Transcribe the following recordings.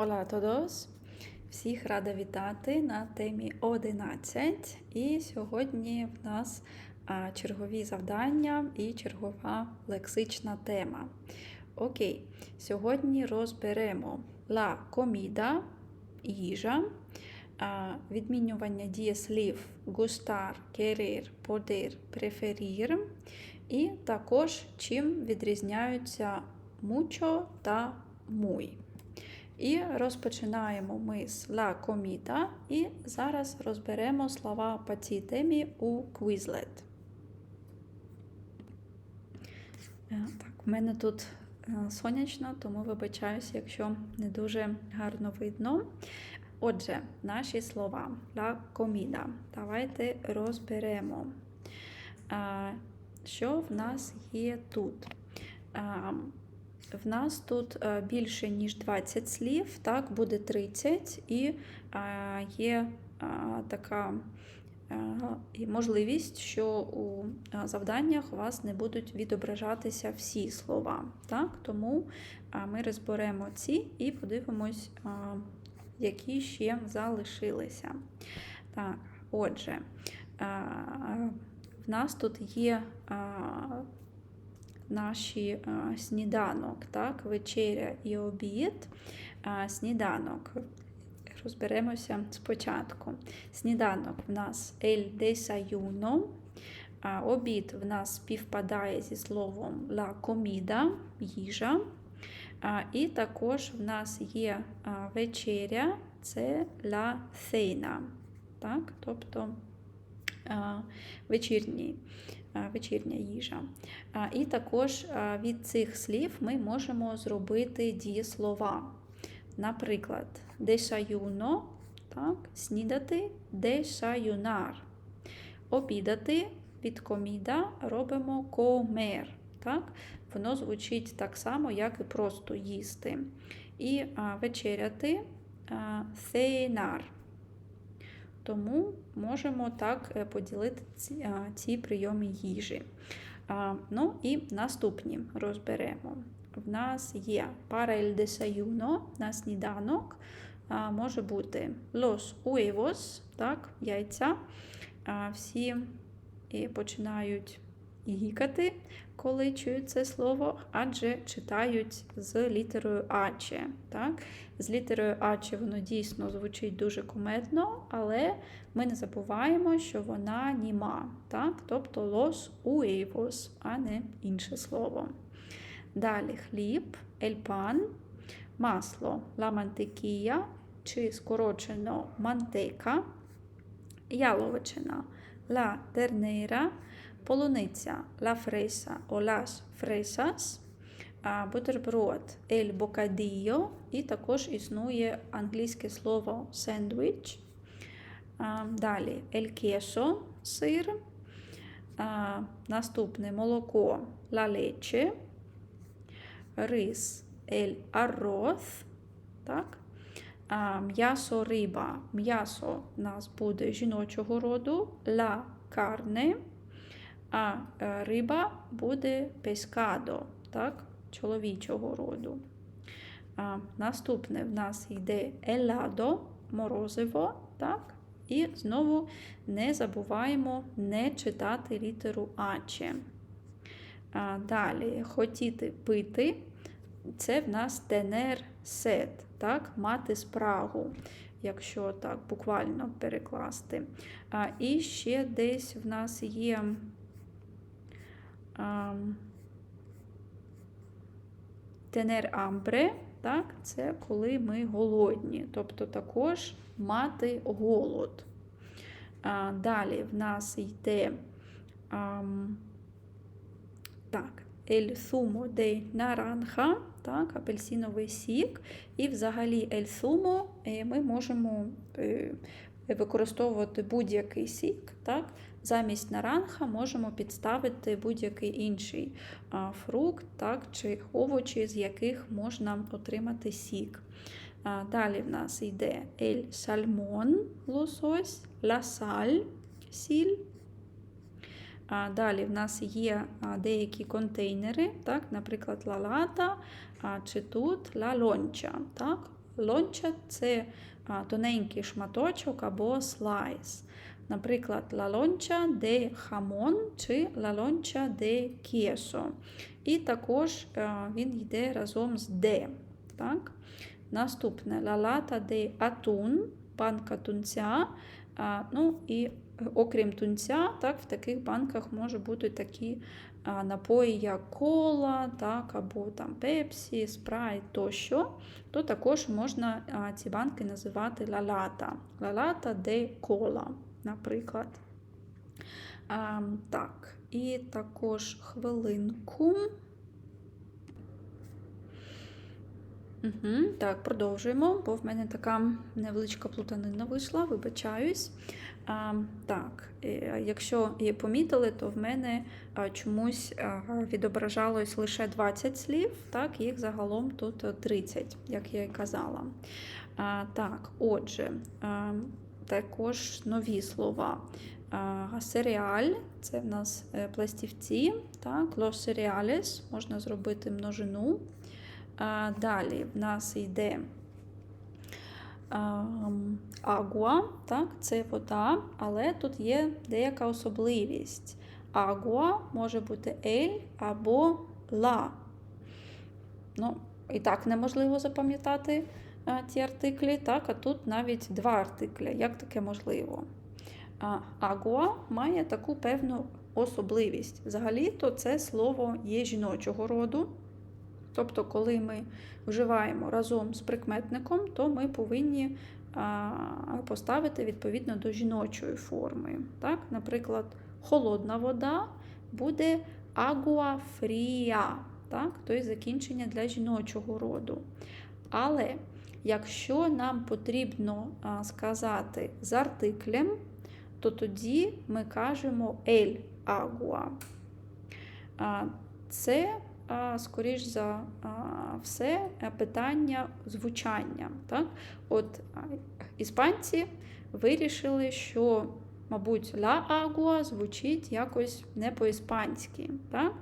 A todos! Всіх рада вітати на темі 11. І сьогодні в нас чергові завдання і чергова лексична тема. Окей, сьогодні розберемо la comida їжа, відмінювання дієслів gustar, querer, poder, preferir, і також чим відрізняються mucho та muy. І розпочинаємо ми з La Comida, і зараз розберемо слова по цій темі у Quizlet. Е, Так, у мене тут е, сонячно, тому вибачаюся, якщо не дуже гарно видно. Отже, наші слова La Comida. Давайте розберемо, що в нас є тут. В нас тут е, більше, ніж 20 слів, так, буде 30, і е, є е, така можливість, що у завданнях у вас не будуть відображатися всі слова. Так? Тому ми розберемо ці і подивимось, які ще залишилися. Так, Отже, в нас тут є наші а, сніданок, так, вечеря і обід. А, Сніданок. Розберемося спочатку. Сніданок в нас el desayuno, а обід в нас співпадає зі словом la comida, їжа. А, І також в нас є а, вечеря, це la cena, так, тобто а, вечірній вечірня їжа. І також від цих слів ми можемо зробити дієслова. Наприклад, desayuno, так, снідати desayunar. Обідати від коміда робимо comer. Так? Воно звучить так само, як і просто їсти. І а, вечеряти а, cenar. Тому можемо так е, поділити ці, ці прийоми їжі. Ну і наступні розберемо. В нас є el desayuno на сніданок. Може бути los huevos, так, яйця. Всі починають гікати, коли чують це слово, адже читають з літерою Аче. З літерою Аче воно дійсно звучить дуже кумедно, але ми не забуваємо, що вона німа. Так? Тобто los huevos, а не інше слово. Далі хліб, ельпан, масло, la mantequilla, чи скорочено мантейка, яловичина, la ternera, полуниця la fresa o las fresas, бутерброд el bocadillo, і також існує англійське слово sandwich. Далі el queso, сир. Наступне молоко la leche, рис el arroz, так? М'ясо риба. М'ясо у нас буде жіночого роду, la carne а е, риба буде пескадо, так, чоловічого роду. А, Наступне в нас йде еладо, морозиво. так, І знову не забуваємо не читати літеру Аче. А, Далі хотіти пити, це в нас тенер сет, так, мати спрагу. Якщо так буквально перекласти. А, І ще десь в нас є Тенер амбре, так, це коли ми голодні, тобто також мати голод. А, Далі в нас йде а, так, ель сумо де наранха, так, апельсиновий сік. І взагалі ель сумо е, ми можемо е, використовувати будь-який сік. так, Замість наранха можемо підставити будь-який інший фрукт так, чи овочі, з яких можна отримати сік. Далі в нас йде ель сальмон, лосось, ласаль, сіль. Далі в нас є деякі контейнери, так, наприклад, лалата, чи тут ла лонча, так, Лонча це тоненький шматочок або слайс. Наприклад, loncha de jamón чи loncha de queso. І також він йде разом з de. Так? Наступне lata de atún, банка тунця. Ну і е, окрім тунця, так, в таких банках можуть бути такі напої, як кола, так, або там пепсі, спрайт тощо, то також можна ці банки називати лалата. Лалата де кола, наприклад. Так, і також хвилинку. Угу, Так, продовжуємо, бо в мене така невеличка плутанина вийшла, вибачаюсь. А, Так, е, якщо і помітили, то в мене чомусь відображалось лише 20 слів, так, їх загалом тут 30, як я і казала. А, Так, отже, також нові слова. Серіаль це в нас е, пластівці, так, los cereales, можна зробити множину. Далі в нас йде агуа, так, це вода, але тут є деяка особливість. Агуа може бути ель або ла. Ну, І так неможливо запам'ятати ті артиклі, так, а тут навіть два артиклі. Як таке можливо? Агуа має таку певну особливість. Взагалі-то це слово є жіночого роду. Тобто, коли ми вживаємо разом з прикметником, то ми повинні поставити відповідно до жіночої форми. Так? Наприклад, холодна вода буде агуа фрія, так? тобто закінчення для жіночого роду. Але якщо нам потрібно сказати з артиклем, то тоді ми кажемо ель агуа. Це скоріш за все, питання звучання. Так? От Іспанці вирішили, що, мабуть, ла агуа звучить якось не по-іспанськи. Так?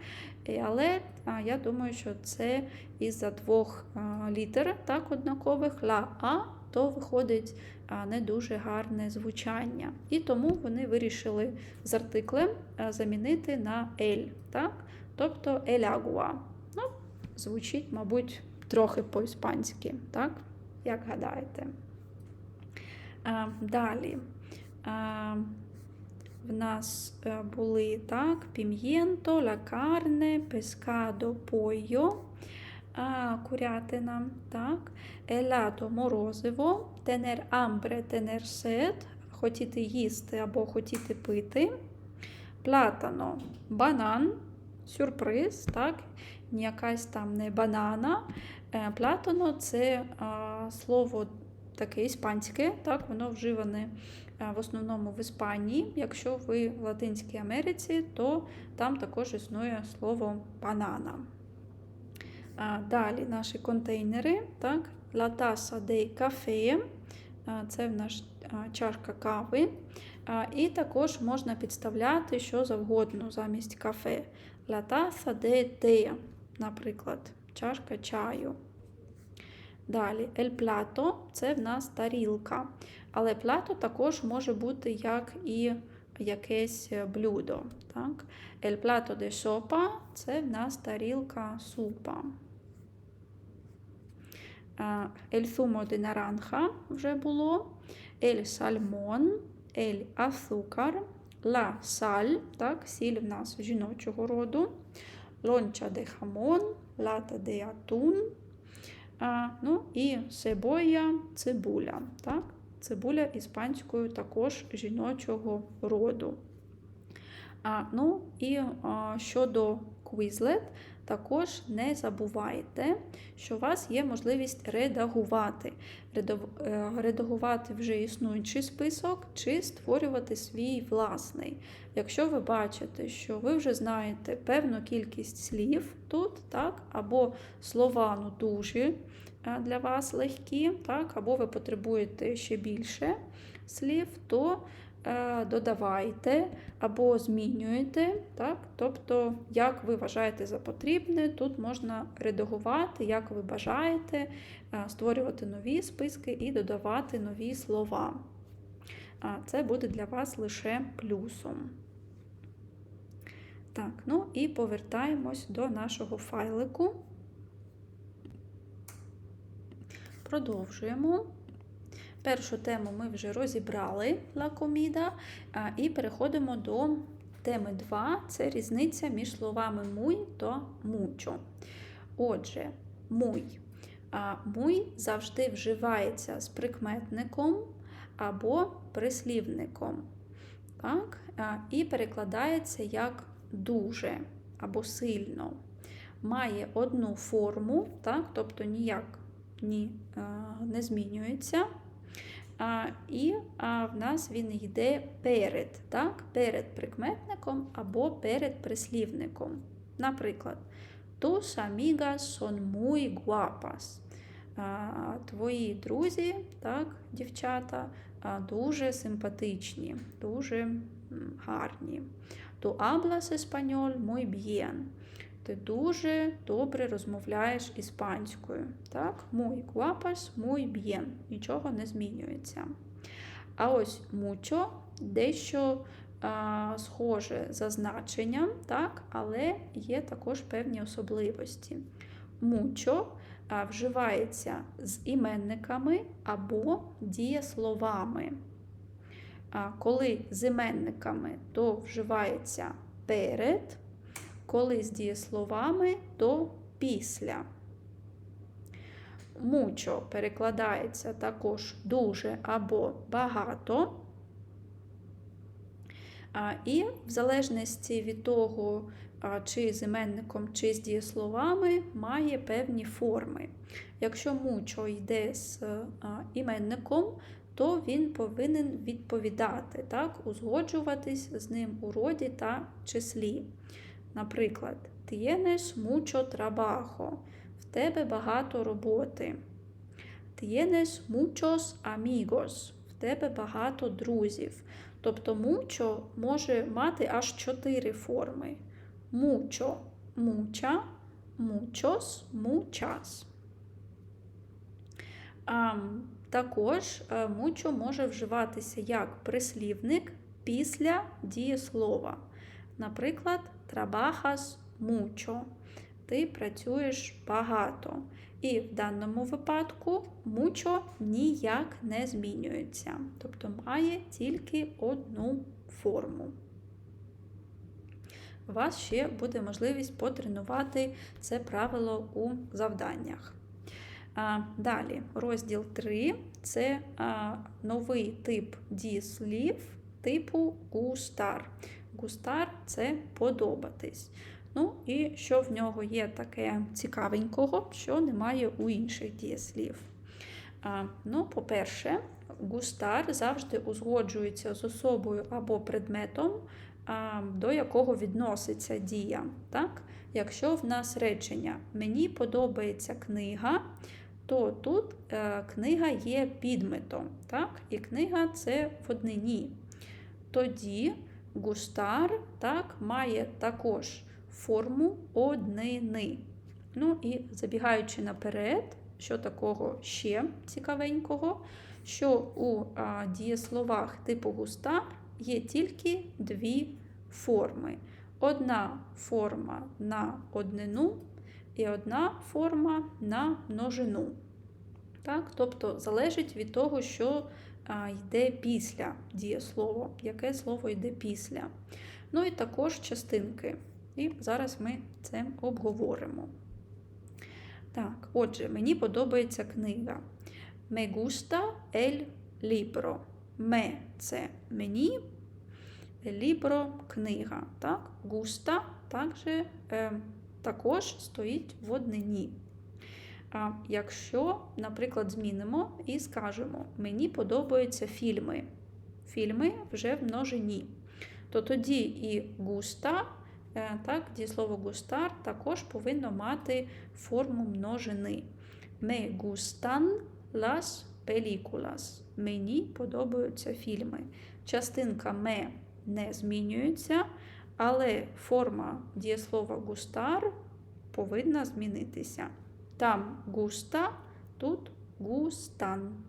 Але я думаю, що це із-за двох літер так, однакових ла а, то виходить не дуже гарне звучання. І тому вони вирішили з артиклем замінити на ель. Так? Тобто елягуа. Ну, звучить, мабуть, трохи по-іспанськи, так? Як гадаєте? А, Далі. А, в нас е, були так, пім'єнто, лакарне, пескадо, пойо, курятина, так, елато морозиво, тенер амбре, тенер сет, хотіти їсти або хотіти пити, платано, банан сюрприз, так? якась там не банана. Е, Платоно це слово таке іспанське, так? воно вживане е, в основному в Іспанії. Якщо ви в Латинській Америці, то там також існує слово банана. Далі наші контейнери. так? La tassa dei caffè, це в нас чашка кави. І також можна підставляти що завгодно замість кафе. La taza de té, наприклад, чашка чаю. Далі, el plato – це в нас тарілка. Але плато також може бути як і якесь блюдо. Так? El plato de sopa – це в нас тарілка супа. El zumo de naranja вже було. El salmón, el azúcar – Ла саль, так, сіль в нас жіночого роду, лонча де хамон, лата де атун, а, ну і себоя цибуля. так, Цибуля іспанською також жіночого роду. А, Ну і а, щодо Quizlet, також не забувайте, що у вас є можливість редагувати. Е, редагувати вже існуючий список, чи створювати свій власний. Якщо ви бачите, що ви вже знаєте певну кількість слів тут, так, або слова ну, дуже для вас легкі, так, або ви потребуєте ще більше слів, то е, додавайте або змінюєте. Так? Тобто, як ви вважаєте за потрібне, тут можна редагувати, як ви бажаєте, е, створювати нові списки і додавати нові слова. Це буде для вас лише плюсом. Так, ну і повертаємось до нашого файлику. Продовжуємо. Першу тему ми вже розібрали Comida, і переходимо до теми 2 це різниця між словами muy та mucho. Отже, muy. Muy завжди вживається з прикметником або прислівником. Так? І перекладається як дуже або сильно. Має одну форму, так? тобто ніяк ні, не змінюється. А, І а, в нас він йде перед, так? перед прикметником або перед прислівником. Наприклад, Tus amigas son muy guapas. Твої друзі, так, дівчата, дуже симпатичні, дуже гарні. Tu hablas español muy bien. Ти дуже добре розмовляєш іспанською. Так? Muy guapas, muy bien. Нічого не змінюється. А ось mucho дещо а, схоже за значенням, так? але є також певні особливості. Mucho а, вживається з іменниками або дієсловами. А коли з іменниками, то вживається перед коли з дієсловами, то після. Мучо перекладається також дуже або багато. І в залежності від того, чи з іменником, чи з дієсловами, має певні форми. Якщо мучо йде з іменником, то він повинен відповідати, так, узгоджуватись з ним у роді та числі. Наприклад, tienes mucho trabajo, в тебе багато роботи. Tienes muchos amigos, в тебе багато друзів. Тобто mucho може мати аж чотири форми. Mucho, mucha, muchos, muchas. А, також mucho може вживатися як прислівник після дієслова. Наприклад, trabajas mucho. Ти працюєш багато. І в даному випадку mucho ніяк не змінюється. Тобто має тільки одну форму. У вас ще буде можливість потренувати це правило у завданнях. Далі, розділ 3 це новий тип дієслів типу густар. Густар це подобатись. Ну, і що в нього є таке цікавенького, що немає у інших дієслів. Ну, По-перше, густар завжди узгоджується з особою або предметом, до якого відноситься дія. Так? Якщо в нас речення Мені подобається книга, то тут е, книга є підметом. Так? І книга це в однині. Тоді густар так, має також форму однини. Ну і забігаючи наперед, що такого ще цікавенького, що у а, дієсловах типу густар є тільки дві форми. Одна форма на однину і одна форма на множину. Так? Тобто залежить від того, що йде після дієслово, яке слово йде після. Ну і також частинки. І зараз ми це обговоримо. Так, отже, мені подобається книга. Me gusta el libro. Me це мені, libro книга. Так? Gusta також, е, також стоїть в однині. А якщо, наприклад, змінимо і скажемо, мені подобаються фільми. Фільми вже в множині. То тоді і густа, е, так, дієслово густар також повинно мати форму множини. Me gustan las películas. Мені подобаються фільми. Частинка ме не змінюється, але форма дієслова густар повинна змінитися. Там густа, тут густан.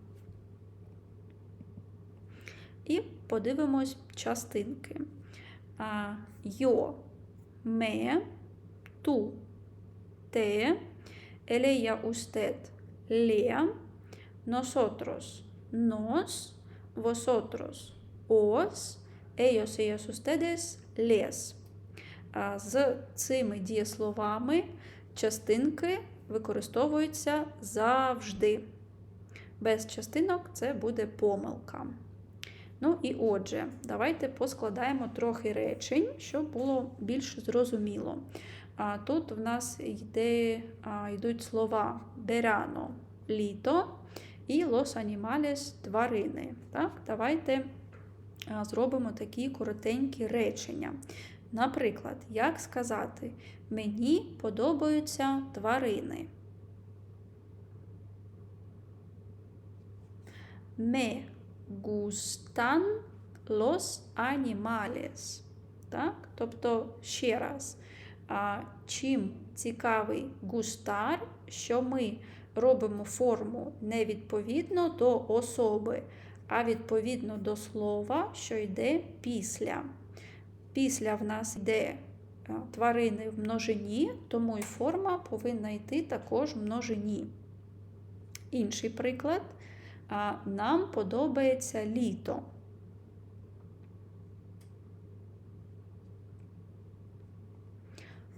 І подивимось частинки. А, Йо, ме, ту, те, елея устед, ле, nosotros, nos, vosotros, os, ellos, ellas, ustedes, les. А, З цими дієсловами частинки використовуються завжди. Без частинок це буде помилка. Ну і отже, давайте поскладаємо трохи речень, щоб було більш зрозуміло. А Тут в нас йде, а, йдуть слова берано літо і лос анімалес тварини. Так, Давайте зробимо такі коротенькі речення. Наприклад, як сказати, мені подобаються тварини. Me gustan los animales. Так? Тобто, ще раз, а, чим цікавий густар, що ми робимо форму не відповідно до особи, а відповідно до слова, що йде після. Після в нас йде тварини в множині, тому і форма повинна йти також в множині. Інший приклад. Нам подобається літо.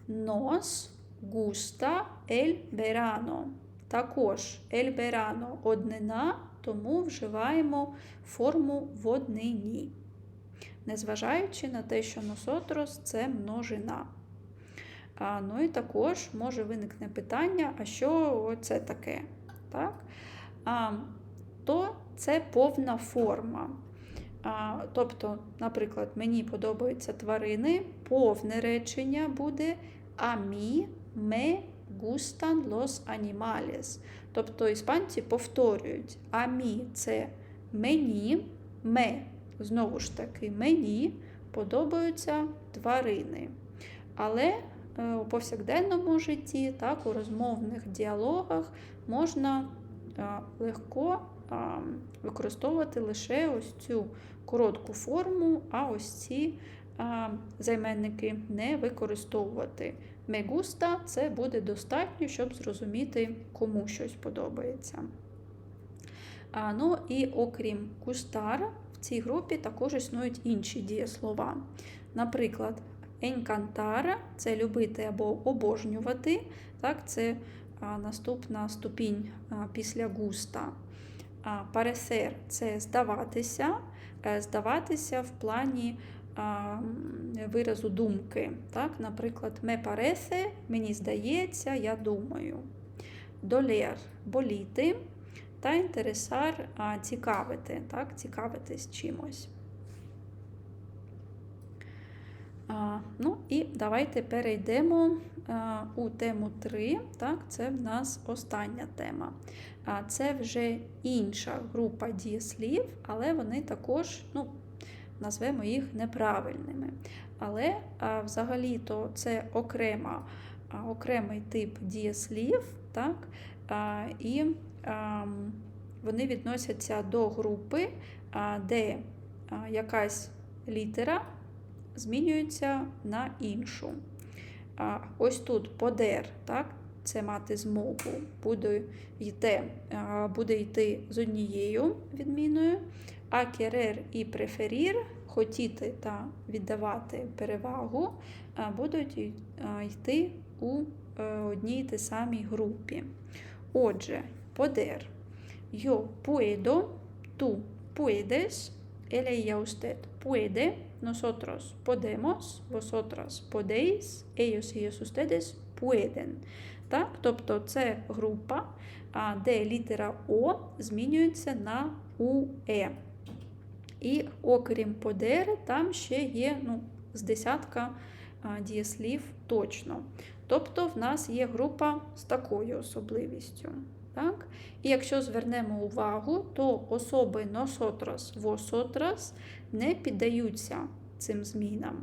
Nos gusta el verano. Також el verano однина, тому вживаємо форму в однині. Незважаючи на те, що носотрос це множина. А, Ну і також може виникне питання, а що це таке? Так? А, То це повна форма. А, Тобто, наприклад, мені подобаються тварини, повне речення буде mí me gustan los animales. Тобто іспанці повторюють а мі це мені, ме, знову ж таки, мені подобаються тварини. Але е, у повсякденному житті, так, у розмовних діалогах можна е, легко використовувати лише ось цю коротку форму, а ось ці займенники не використовувати. Мегуста це буде достатньо, щоб зрозуміти, кому щось подобається. А, Ну і окрім густар, в цій групі також існують інші дієслова. Наприклад, енкантара це любити або обожнювати. Так, Це наступна ступінь після густа. Паресер це здаватися, е, здаватися в плані виразу думки. Так? Наприклад, ме паресе, мені здається, я думаю. Долер боліти та інтересар цікавити, так? цікавитись чимось. Ну і давайте перейдемо у тему 3. Так, Це в нас остання тема. А, Це вже інша група дієслів, але вони також, ну, назвемо їх неправильними. Але взагалі-то це окрема, окремий тип дієслів, так? і вони відносяться до групи, де якась літера змінюється на іншу. Ось тут подер, так? це мати змогу, буде йти, буде йти з однією відміною, а керер і преферір хотіти та віддавати перевагу будуть йти у е, одній і самій групі. Отже, подер. Yo puedo, tú puedes, él, ella, usted puede, nosotros podemos, vosotras podéis, ellos, ellos, ustedes pueden. Так? Тобто це група, де літера О змінюється на УЕ. І окрім подери, там ще є ну, з десятка дієслів точно. Тобто в нас є група з такою особливістю. Так? І якщо звернемо увагу, то особи nosotros, vosotros не піддаються цим змінам.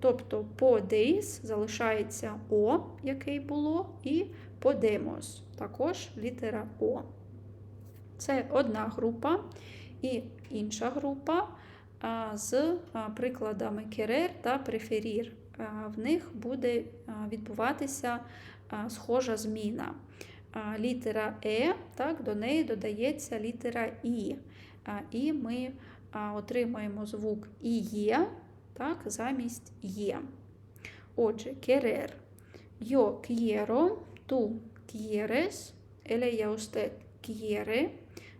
Тобто подейс залишається О, який було, і подемос, також літера О. Це одна група і інша група з прикладами керер та преферір. В них буде відбуватися схожа зміна. Літера Е, так, до неї додається літера І. І ми отримаємо звук «іє», так, замість є. Отже. Yo quiero, tú quieres, él, ella, usted quiere,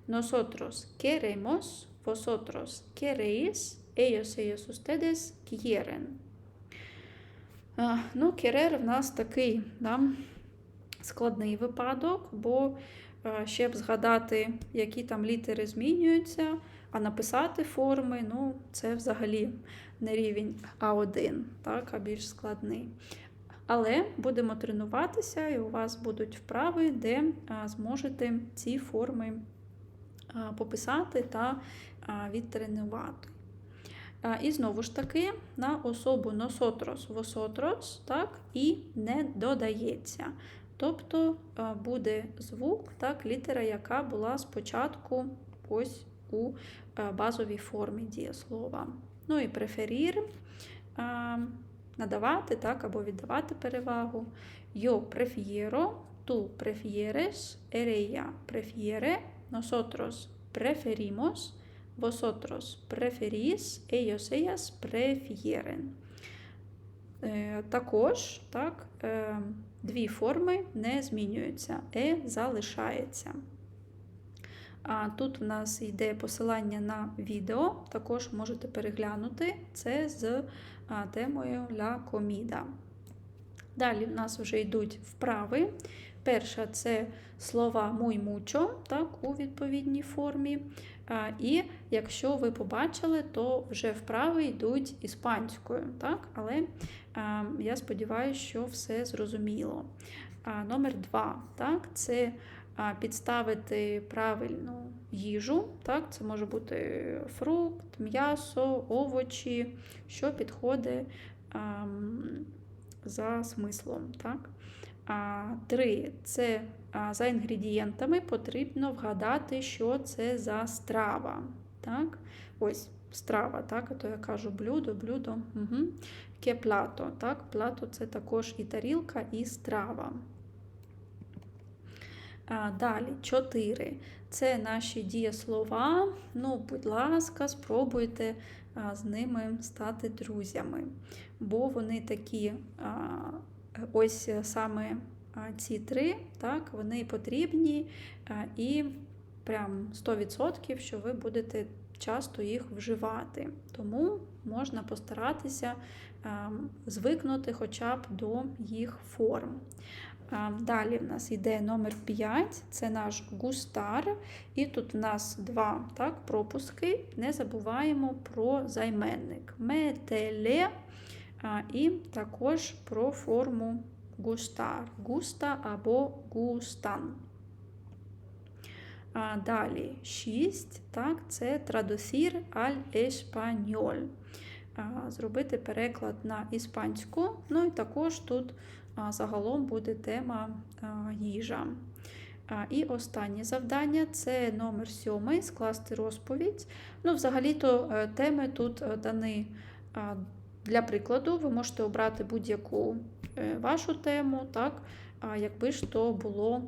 nosotros queremos, vosotros queréis, ellos, ellos, ustedes quieren. Ну, querer в нас такий да, складний випадок, бо е, ще б згадати, які там літери змінюються, а написати форми, ну, це взагалі не рівень А1, так, а більш складний. Але будемо тренуватися, і у вас будуть вправи, де зможете ці форми пописати та відтренувати. І знову ж таки, на особу nosotros, vosotros, так, і не додається. Тобто буде звук, так, літера, яка була спочатку ось у базовій формі дієслова. Ну і преферір надавати так, або віддавати перевагу. Yo prefiero, tú prefieres, ella prefiere, nosotros preferimos, vosotros preferís, ellos, ellas prefieren. Е, Також так, е, дві форми не змінюються, е залишається. А тут в нас йде посилання на відео, також можете переглянути це з темою La Comida. Далі в нас вже йдуть вправи. Перша це слова muy так, у відповідній формі. І якщо ви побачили, то вже вправи йдуть іспанською. так, Але я сподіваюся, що все зрозуміло. Номер два так, це підставити правильну їжу. Так? Це може бути фрукт, м'ясо, овочі, що підходить за смислом. Так? Три це за інгредієнтами потрібно вгадати, що це за страва. Так? Ось страва, так? а то я кажу блюдо, блюдо. Угу. Ке плато. Так? Плато це також і тарілка, і страва. А, Далі, 4. Це наші дієслова. Ну, будь ласка, спробуйте а, з ними стати друзями. Бо вони такі, а, ось саме ці три, так, вони потрібні і прям 100%, що ви будете часто їх вживати. Тому можна постаратися звикнути хоча б до їх форм. Далі в нас йде номер 5, це наш густар. І тут в нас два так, пропуски. Не забуваємо про займенник. Метеле і також про форму густар. Густа або густан. Далі 6, так, це традусір аль еспаньоль. Зробити переклад на іспанську. Ну і також тут загалом буде тема їжа. І останнє завдання це номер сьомий скласти розповідь. Ну, Взагалі-то е, теми тут е, дані для прикладу, ви можете обрати будь-яку е, вашу тему, так, якби ж то було,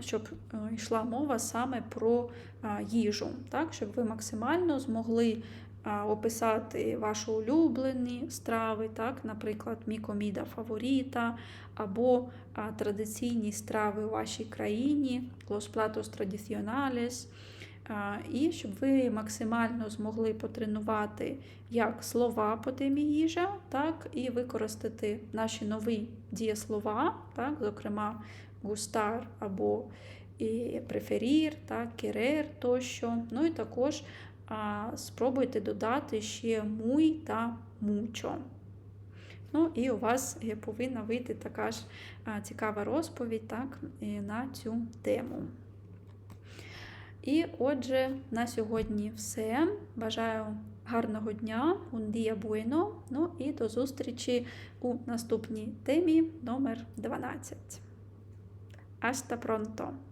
щоб йшла мова саме про їжу, так, щоб ви максимально змогли описати ваші улюблені страви, так, наприклад, мікоміда фаворіта, або традиційні страви у вашій країні, los platos tradicionales, і щоб ви максимально змогли потренувати як слова по темі їжа, так, і використати наші нові дієслова, так, зокрема, густар або і преферір, так, керер тощо. Ну і також спробуйте додати ще муй та мучо. Ну і у вас повинна вийти така ж цікава розповідь так, на цю тему. І отже, на сьогодні все. Бажаю гарного дня, ундія буйно. Ну і до зустрічі у наступній темі номер 12. Hasta pronto!